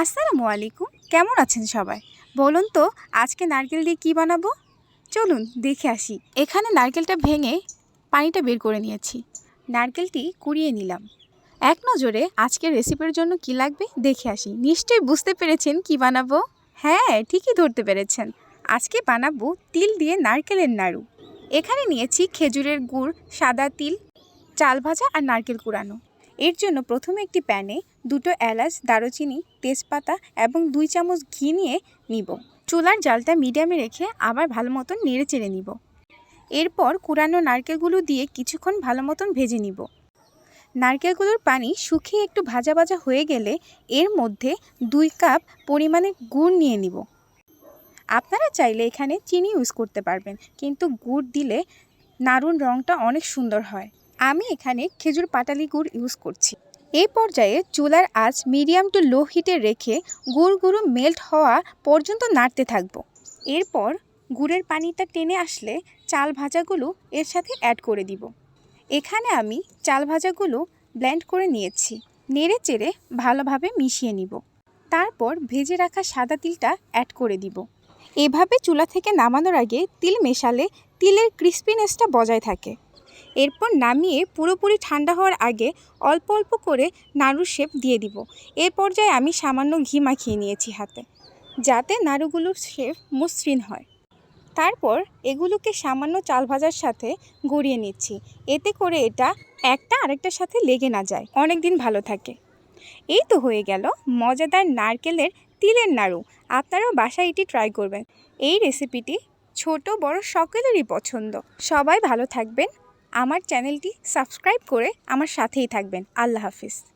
আসসালামু আলাইকুম। কেমন আছেন সবাই? বলুন তো, আজকে নারকেল দিয়ে কী বানাবো? চলুন দেখে আসি। এখানে নারকেলটা ভেঙে পানিটা বের করে নিয়েছি। নারকেলটি কুড়িয়ে নিলাম। এক নজরে আজকের রেসিপির জন্য কি লাগবে দেখে আসি। নিশ্চয়ই বুঝতে পেরেছেন কি বানাবো? হ্যাঁ ঠিকই ধরতে পেরেছেন। আজকে বানাবো তিল দিয়ে নারকেলের নাড়ু। এখানে নিয়েছি খেজুরের গুড়, সাদা তিল, চাল ভাজা আর নারকেল কুড়ানো। এর জন্য প্রথমে একটি প্যানে দুটো এলাচ, দারুচিনি, তেজপাতা এবং দুই চামচ ঘি নিয়ে নিব। চুলার জালটা মিডিয়ামে রেখে আবার ভালো মতন নেড়ে চেড়ে নিব। এরপর কুড়ানো নারকেলগুলো দিয়ে কিছুক্ষণ ভালো মতন ভেজে নিব। নারকেলগুলোর পানি শুকিয়ে একটু ভাজা ভাজা হয়ে গেলে এর মধ্যে দুই কাপ পরিমাণে গুড় নিয়ে নিব। আপনারা চাইলে এখানে চিনি ইউজ করতে পারবেন, কিন্তু গুড় দিলে নাড়ুর রঙটা অনেক সুন্দর হয়। আমি এখানে খেজুর পাটালি গুড় ইউজ করছি। এই পর্যায়ে চুলার আঁচ মিডিয়াম টু লো হিটে রেখে গুড় গুঁড়ো মেল্ট হওয়া পর্যন্ত নাড়তে থাকব। এরপর গুড়ের পানিটা টেনে আসলে চাল ভাজাগুলো এর সাথে অ্যাড করে দিব। এখানে আমি চাল ভাজাগুলো ব্লেন্ড করে নিয়েছি, নেড়ে চেড়ে ভালোভাবে মিশিয়ে নিব। তারপর ভেজে রাখা সাদা তিলটা অ্যাড করে দিব। এভাবে চুলা থেকে নামানোর আগে তিল মেশালে তিলের ক্রিস্পিনেসটা বজায় থাকে। এরপর নামিয়ে পুরোপুরি ঠান্ডা হওয়ার আগে অল্প অল্প করে নাড়ুর শেপ দিয়ে দিব। এ পর্যায়ে আমি সামান্য ঘি মাখিয়ে নিয়েছি হাতে, যাতে নাড়ুগুলোর শেপ মসৃণ হয়। তারপর এগুলোকে সামান্য চাল ভাজার সাথে গড়িয়ে নিচ্ছি। এতে করে এটা একটা আরেকটার সাথে লেগে না যায় অনেক দিন ভালো থাকে। এই তো হয়ে গেল মজাদার নারকেলের তিলের নাড়ু। আপনারাও বাসায় এটি ট্রাই করবেন। এই রেসিপিটি ছোট বড় সকলেরই পছন্দ। সবাই ভালো থাকবেন। আমার চ্যানেলটি সাবস্ক্রাইব করে আমার সাথেই থাকবেন। আল্লাহ হাফিজ।